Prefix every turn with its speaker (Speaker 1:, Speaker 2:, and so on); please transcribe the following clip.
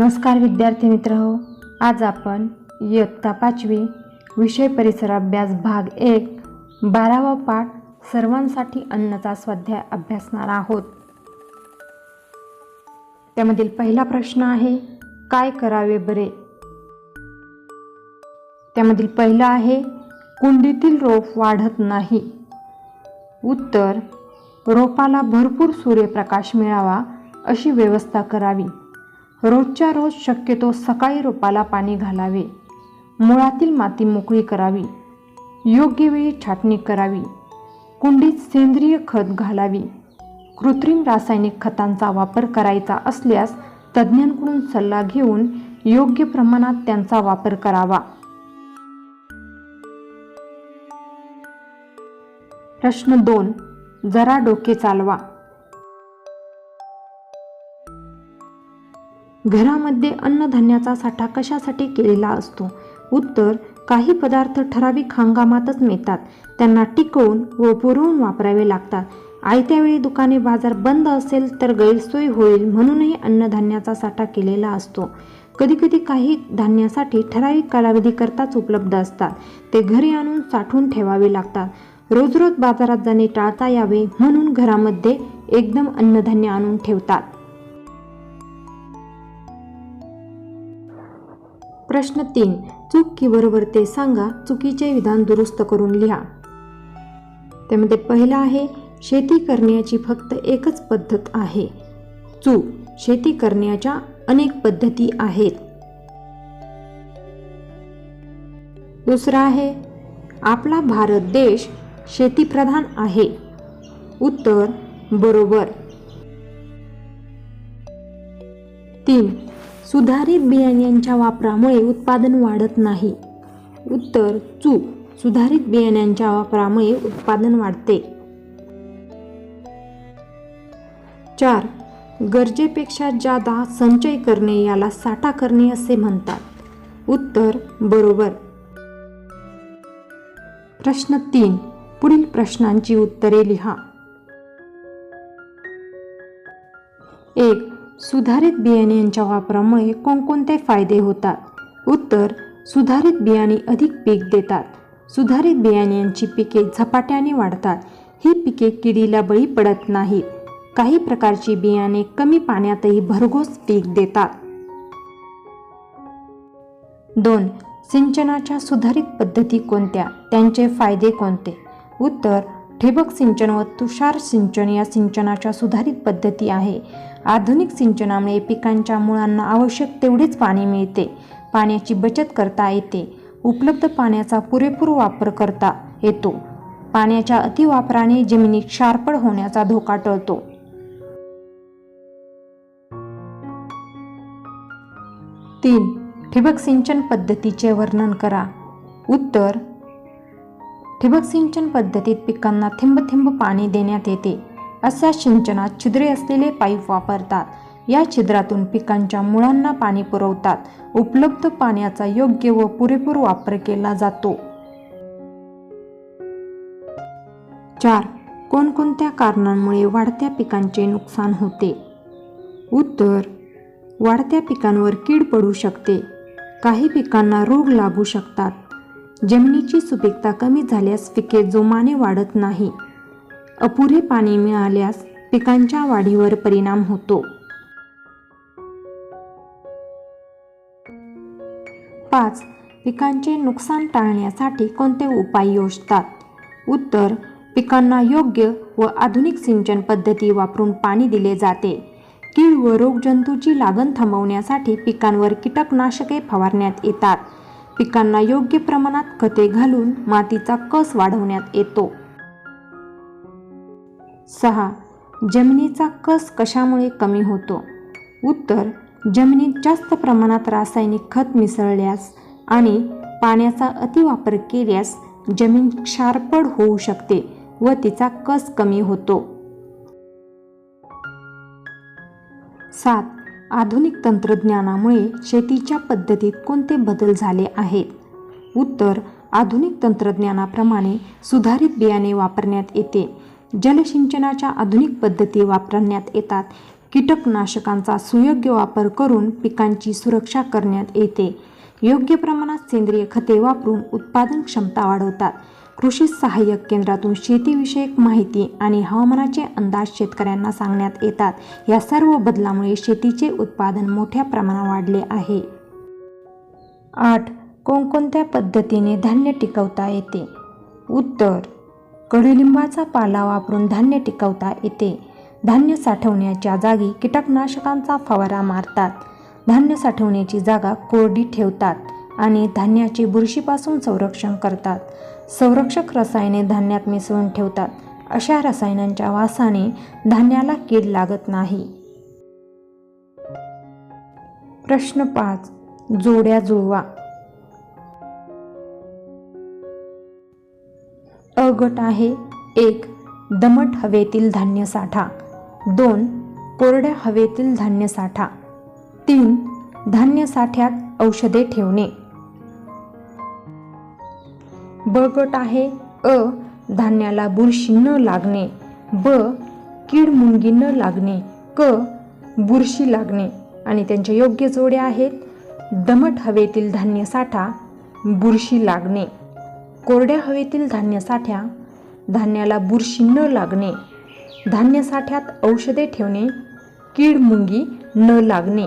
Speaker 1: नमस्कार विद्यार्थी मित्र हो आज आपण इयत्ता पाचवी विषय परिसर अभ्यास भाग एक बारावा पाठ सर्वांसाठी अन्नचा स्वाध्याय अभ्यासणार आहोत. त्यामधील पहिला प्रश्न आहे काय करावे बरे? त्यामधील पहिला आहे कुंडीतील रोप वाढत नाही. उत्तर रोपाला भरपूर सूर्यप्रकाश मिळावा अशी व्यवस्था करावी. रोजच्या रोज शक्यतो सकाळी रोपाला पाणी घालावे. मुळातील माती मोकळी करावी. योग्य वेळी छाटणी करावी. कुंडीत सेंद्रिय खत घालावी. कृत्रिम रासायनिक खतांचा वापर करायचा असल्यास तज्ज्ञांकडून सल्ला घेऊन योग्य प्रमाणात त्यांचा वापर करावा. प्रश्न दोन. जरा डोके चालवा. घरामध्ये अन्नधान्याचा साठा कशासाठी केलेला असतो? उत्तर काही पदार्थ ठराविक हंगामातच मिळतात. त्यांना टिकवून व पुरवून वापरावे लागतात. आयत्या वेळी दुकाने बाजार बंद असेल तर गैरसोय होईल म्हणूनही अन्नधान्याचा साठा केलेला असतो. कधीकधी काही धान्यासाठी ठराविक कालावधीकरताच उपलब्ध असतात. ते घरी आणून साठवून ठेवावे लागतात. रोज रोज बाजारात जाणे टाळता यावे म्हणून घरामध्ये एकदम अन्नधान्य आणून ठेवतात. प्रश्न तीन. चूक की बरोबर ते सांगा चुकीचे विधान दुरुस्त करून लिहा. त्यामध्ये पहिला आहे शेती करण्याची फक्त एकच पद्धत आहे. चूक शेती करण्याच्या अनेक पद्धती आहेत. दुसरा आहे आपला भारत देश शेतीप्रधान आहे. उत्तर बरोबर. सुधारित बियाण्यांच्या वापरामुळे उत्पादन वाढत नाही. उत्तर चूक सुधारित बियाण्यांच्या वापरामुळे उत्पादन वाढते. चार. गरजेपेक्षा जादा संचय करणे याला साठा करणे असे म्हणतात. उत्तर बरोबर. प्रश्न तीन. पुढील प्रश्नांची उत्तरे लिहा. एक. सुधारित बियाण्यांच्या वापरामुळे कोणकोणते फायदे होतात? उत्तर सुधारित बियाणे अधिक पीक देतात. सुधारित बियाण्यांची पिके झपाट्याने वाढतात. ही पिके किडीला बळी पडत नाहीत. काही प्रकारची बियाणे कमी पाण्यातही भरघोस पीक देतात. दोन सिंचनाच्या सुधारित पद्धती कोणत्या? त्यांचे फायदे कोणते? उत्तर ठिबक सिंचन व तुषार सिंचन या सिंचनाच्या सुधारित पद्धती आहे. आधुनिक सिंचनामुळे पिकांच्या मुळांना आवश्यक तेवढेच पाणी मिळते. पाण्याची बचत करता येते. उपलब्ध पाण्याचा पुरेपूर वापर करता येतो. पाण्याच्या अतिवापराने जमिनीत क्षारपड होण्याचा धोका टळतो. तीन ठिबक सिंचन पद्धतीचे वर्णन करा. उत्तर ठिबक सिंचन पद्धतीत पिकांना थिंब थिंब पाणी देण्यात येते. अशा सिंचनात छिद्रे असलेले पाईप वापरतात. या छिद्रातून पिकांच्या मुळांना पाणी पुरवतात. उपलब्ध पाण्याचा योग्य व पुरेपूर वापर केला जातो. चार. कोणकोणत्या कारणांमुळे वाढत्या पिकांचे नुकसान होते? उत्तर. वाढत्या पिकांवर कीड पडू शकते. काही पिकांना रोग लागू शकतात. जमिनीची सुपीकता कमी झाल्यास पिके जोमाने वाढत नाही. अपुरे पाणी मिळाल्यास पिकांच्या वाढीवर परिणाम होतो. पाच पिकांचे नुकसान टाळण्यासाठी कोणते उपाय योजतात? उत्तर पिकांना योग्य व आधुनिक सिंचन पद्धती वापरून पाणी दिले जाते. कीड व रोगजंतूची लागण थांबवण्यासाठी पिकांवर कीटकनाशके फवारण्यात येतात. पिकांना योग्य प्रमाणात खते घालून मातीचा कस वाढवण्यात येतो. सहा जमिनीचा कस कशामुळे कमी होतो? उत्तर जमिनीत जास्त प्रमाणात रासायनिक खत मिसळल्यास आणि पाण्याचा अतिवापर केल्यास जमीन क्षारपड होऊ शकते व तिचा कस कमी होतो. सात आधुनिक तंत्रज्ञानामुळे शेतीच्या पद्धतीत कोणते बदल झाले आहेत? उत्तर आधुनिक तंत्रज्ञानाप्रमाणे सुधारित बियाणे वापरण्यात येते. जलसिंचनाच्या आधुनिक पद्धती वापरण्यात येतात. कीटकनाशकांचा सुयोग्य वापर करून पिकांची सुरक्षा करण्यात येते. योग्य प्रमाणात सेंद्रिय खते वापरून उत्पादन क्षमता वाढवतात. कृषी सहाय्यक केंद्रातून शेतीविषयक माहिती आणि हवामानाचे अंदाज शेतकऱ्यांना सांगण्यात येतात. या सर्व बदलामुळे शेतीचे उत्पादन मोठ्या प्रमाणात वाढले आहे. आठ. कोणकोणत्या पद्धतीने धान्य टिकवता येते? उत्तर. कडुलिंबाचा पाला वापरून धान्य टिकवता येते. धान्य साठवण्याच्या जागी कीटकनाशकांचा फवारा मारतात. धान्य साठवण्याची जागा कोरडी ठेवतात आणि धान्याचे बुरशीपासून संरक्षण करतात. संरक्षक रसायने धान्यात मिसळून ठेवतात. अशा रसायनांच्या वासाने धान्याला कीड लागत नाही. प्रश्न पाच. जोड्या जुळवा. अ गट आहे. एक दमट हवेतील धान्य साठा. दोन कोरड्या हवेतील धान्य साठा. तीन धान्य साठ्यात औषधे ठेवणे. ब गट आहे. अ धान्याला बुरशी न लागणे. ब कीड मुंगी न लागणे. क बुरशी लागणे. आणि त्यांच्या योग्य जोड्या आहेत. दमट हवेतील धान्य साठा बुरशी लागणे. कोरड्या हवेतील धान्यसाठ्या धान्याला बुरशी न लागणे धान्यसाठ्यात औषधे ठेवणे कीड मुंगी न लागणे.